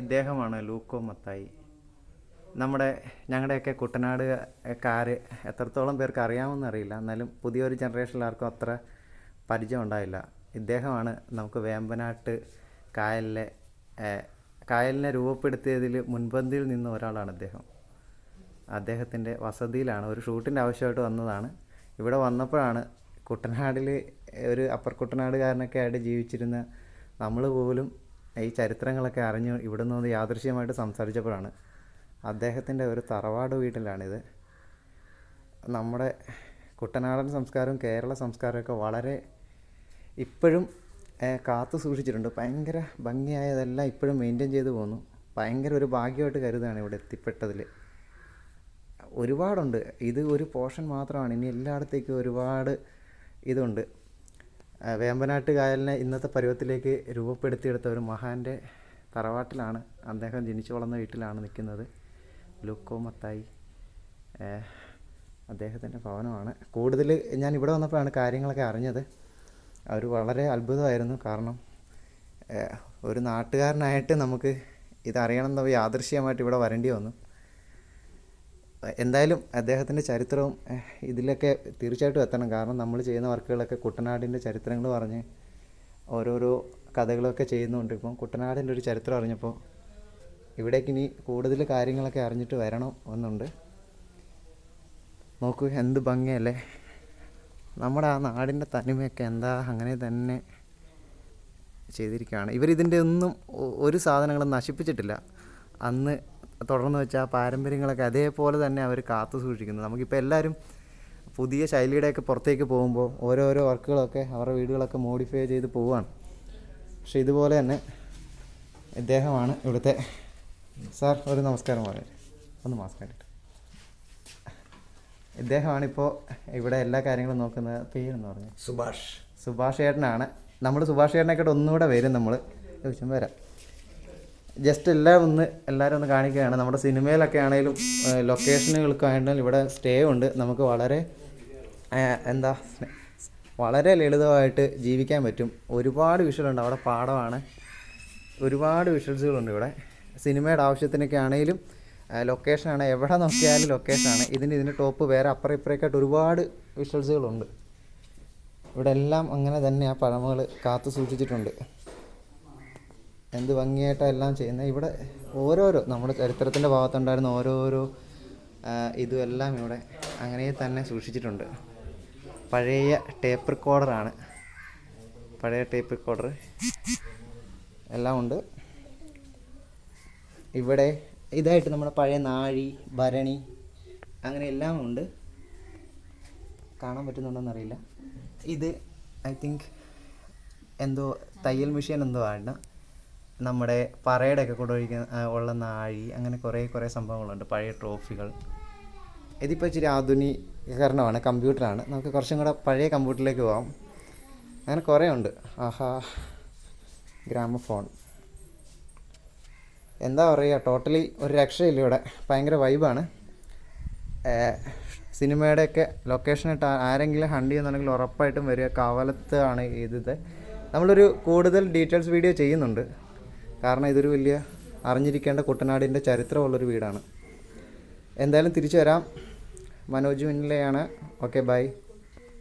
ഇദ്ദേഹമാണ് ലൂക്കോ മത്തായി. നമ്മുടെ ഞങ്ങളുടെയൊക്കെ കുട്ടനാട് കാര് എത്രത്തോളം പേർക്ക് അറിയാമെന്ന് അറിയില്ല. എന്നാലും പുതിയൊരു ജനറേഷനിൽ ആർക്കും അത്ര പരിചയം ഉണ്ടായില്ല. ഇദ്ദേഹമാണ് നമുക്ക് വേമ്പനാട്ട് കായലിലെ കായലിനെ രൂപപ്പെടുത്തിയതിൽ മുൻപന്തിയിൽ നിന്ന ഒരാളാണ് അദ്ദേഹം അദ്ദേഹത്തിന്റെ വസതിയിലാണ്. ഒരു ഷൂട്ടിന്റെ ആവശ്യമായിട്ട് വന്നതാണ്. ഇവിടെ വന്നപ്പോഴാണ് കുട്ടനാടിൽ ഒരു അപ്പർ കുട്ടനാടുകാരനൊക്കെ ആയിട്ട് ജീവിച്ചിരുന്ന നമ്മൾ പോലും ഈ ചരിത്രങ്ങളൊക്കെ അറിഞ്ഞു ഇവിടെ നിന്ന് യാദൃശ്യമായിട്ട് സംസാരിച്ചപ്പോഴാണ് അദ്ദേഹത്തിന്റെ ഒരു തറവാട് വീട്ടിലാണിത്. നമ്മുടെ കുട്ടനാടൻ സംസ്കാരവും കേരള സംസ്കാരമൊക്കെ വളരെ ഇപ്പോഴും കാത്തു സൂക്ഷിച്ചിട്ടുണ്ട്. ഭയങ്കര ഭംഗിയായതെല്ലാം ഇപ്പോഴും മെയിന്റെയിൻ ചെയ്തു പോകുന്നു ഭയങ്കര ഒരു ഭാഗ്യമായിട്ട് കരുതാണ് ഇവിടെ എത്തിപ്പെട്ടതിൽ ഒരുപാടുണ്ട്. ഇത് ഒരു പോർഷൻ മാത്രമാണ്. ഇനി എല്ലായിടത്തേക്കും ഒരുപാട് ഇതുണ്ട്. വേമ്പനാട്ട് കായലിനെ ഇന്നത്തെ പരുവത്തിലേക്ക് രൂപപ്പെടുത്തിയെടുത്ത ഒരു മഹാന്റെ തറവാട്ടിലാണ്. അദ്ദേഹം ജനിച്ചു വളർന്ന വീട്ടിലാണ് നിൽക്കുന്നത്. ലൂക്കോ മത്തായി അദ്ദേഹത്തിന്റെ ഭവനമാണ്. കൂടുതൽ ഞാൻ ഇവിടെ വന്നപ്പോഴാണ് കാര്യങ്ങളൊക്കെ അറിഞ്ഞത്. അവർ വളരെ അത്ഭുതമായിരുന്നു. കാരണം ഒരു നാട്ടുകാരനായിട്ട് നമുക്ക് ഇതറിയണം എന്ന യാദൃശ്യമായിട്ട് ഇവിടെ വരേണ്ടി വന്നു. എന്തായാലും അദ്ദേഹത്തിന്റെ ചരിത്രവും ഇതിലൊക്കെ തീർച്ചയായിട്ടും എത്തണം. കാരണം നമ്മൾ ചെയ്യുന്ന വർക്കുകളൊക്കെ കുട്ടനാടിന്റെ ചരിത്രങ്ങൾ പറഞ്ഞ് ഓരോരോ കഥകളൊക്കെ ചെയ്യുന്നുണ്ട്. ഇപ്പം കുട്ടനാടിന്റെ ഒരു ചരിത്രം അറിഞ്ഞപ്പോൾ ഇവിടേക്ക് ഇനി കൂടുതൽ കാര്യങ്ങളൊക്കെ അറിഞ്ഞിട്ട് വരണം എന്നുണ്ട്. നോക്കൂ എന്ത് ഭംഗിയല്ലേ? നമ്മുടെ ആ നാടിന്റെ തനിമയൊക്കെ എന്താ അങ്ങനെ തന്നെ ചെയ്തിരിക്കുകയാണ്. ഇവരിതിന്റെ ഒന്നും ഒരു സാധനങ്ങളും നശിപ്പിച്ചിട്ടില്ല. അന്ന് തുടർന്ന് വെച്ച ആ പാരമ്പര്യങ്ങളൊക്കെ അതേപോലെ തന്നെ അവർ കാത്തു സൂക്ഷിക്കുന്നത്. നമുക്കിപ്പോൾ എല്ലാവരും പുതിയ ശൈലിയുടെയൊക്കെ പുറത്തേക്ക് പോകുമ്പോൾ ഓരോരോ വർക്കുകളൊക്കെ അവരുടെ വീടുകളൊക്കെ മോഡിഫൈ ചെയ്ത് പോവുകയാണ് പക്ഷെ ഇതുപോലെ തന്നെ ഇദ്ദേഹമാണ് ഇവിടുത്തെ സാർ ഒരു നമസ്കാരം പറയാം ഒന്ന് മാസ്ക് കണ്ടിട്ട് ഇദ്ദേഹമാണിപ്പോൾ ഇവിടെ എല്ലാ കാര്യങ്ങളും നോക്കുന്നത് പേരെന്ന് പറഞ്ഞു സുഭാഷ്. സുഭാഷ് ചേട്ടനാണ് നമ്മൾ സുഭാഷ് ചേട്ടനെക്കാട്ട് ഒന്നുകൂടെ വരും നമ്മൾ ചോദിച്ചും വരാം. ജസ്റ്റ് എല്ലാം ഒന്ന് എല്ലാവരും ഒന്ന് കാണിക്കുകയാണ്. നമ്മുടെ സിനിമയിലൊക്കെ ആണെങ്കിലും ലൊക്കേഷനുകൾക്ക് ആയിട്ടും ഇവിടെ സ്റ്റേ ഉണ്ട്. നമുക്ക് വളരെ എന്താ വളരെ ലളിതമായിട്ട് ജീവിക്കാൻ പറ്റും. ഒരുപാട് വിഷ്വലുണ്ട് അവിടെ പാടമാണ്. ഒരുപാട് വിഷ്വൽസുകളുണ്ട് ഇവിടെ. സിനിമയുടെ ആവശ്യത്തിനൊക്കെ ആണെങ്കിലും ലൊക്കേഷനാണ് എവിടെ നോക്കിയാലും ലൊക്കേഷനാണ് ഇതിന് ഇതിന് ടോപ്പ് വേറെ അപ്പുറം ഇപ്പുറേക്കായിട്ട് ഒരുപാട് വിഷ്വൽസുകളുണ്ട് ഇവിടെ എല്ലാം അങ്ങനെ തന്നെ ആ പഴമകൾ കാത്തു സൂക്ഷിച്ചിട്ടുണ്ട്. എന്ത് ഭംഗിയായിട്ടാണ് എല്ലാം ചെയ്യുന്നത് ഇവിടെ ഓരോരോ നമ്മുടെ ചരിത്രത്തിന്റെ ഭാഗത്തുണ്ടായിരുന്ന ഓരോരോ ഇതുമെല്ലാം ഇവിടെ അങ്ങനെ തന്നെ സൂക്ഷിച്ചിട്ടുണ്ട്. പഴയ ടേപ്പ് റെക്കോർഡറാണ് പഴയ ടേപ്പ് റെക്കോർഡർ എല്ലാം ഉണ്ട്. ഇവിടെ ഇതായിട്ട് നമ്മുടെ പഴയ നാഴി ഭരണി അങ്ങനെ എല്ലാം ഉണ്ട്. കാണാൻ പറ്റുന്നുണ്ടോയെന്നറിയില്ല ഇത് ഐ തിങ്ക് എന്തോ തയ്യൽ മെഷീൻ എന്തോ ആണ്. നമ്മുടെ പറയുടെ ഒക്കെ കൂടെ ഒഴിക്കുന്ന ഉള്ള നാഴി അങ്ങനെ കുറേ കുറേ സംഭവങ്ങളുണ്ട്. പഴയ ട്രോഫികൾ. ഇതിപ്പോൾ ഇച്ചിരി ആധുനികരണമാണ് കമ്പ്യൂട്ടറാണ്. നമുക്ക് കുറച്ചും കൂടെ പഴയ കമ്പ്യൂട്ടറിലേക്ക് പോകാം അങ്ങനെ കുറേ ഉണ്ട്. ആഹാ. ഗ്രാമഫോൺ. എന്താ പറയുക ടോട്ടലി ഒരു രക്ഷയില്ല ഇവിടെ. ഭയങ്കര വൈബാണ്. സിനിമയുടെയൊക്കെ ലൊക്കേഷൻ ഇട്ട് ആരെങ്കിലും ഹണ്ട് ചെയ്യുന്നുണ്ടെങ്കിൽ ഉറപ്പായിട്ടും വരിക. കാവലത്താണ് ഇത്. നമ്മളൊരു കൂടുതൽ ഡീറ്റെയിൽസ് വീഡിയോ ചെയ്യുന്നുണ്ട്. കാരണം ഇതൊരു വലിയ അറിഞ്ഞിരിക്കേണ്ട കുട്ടനാടിന്റെ ചരിത്രമുള്ളൊരു വീടാണ്. എന്തായാലും തിരിച്ചു വരാം മനോജ് മുന്നിലെയാണ്. Okay bye.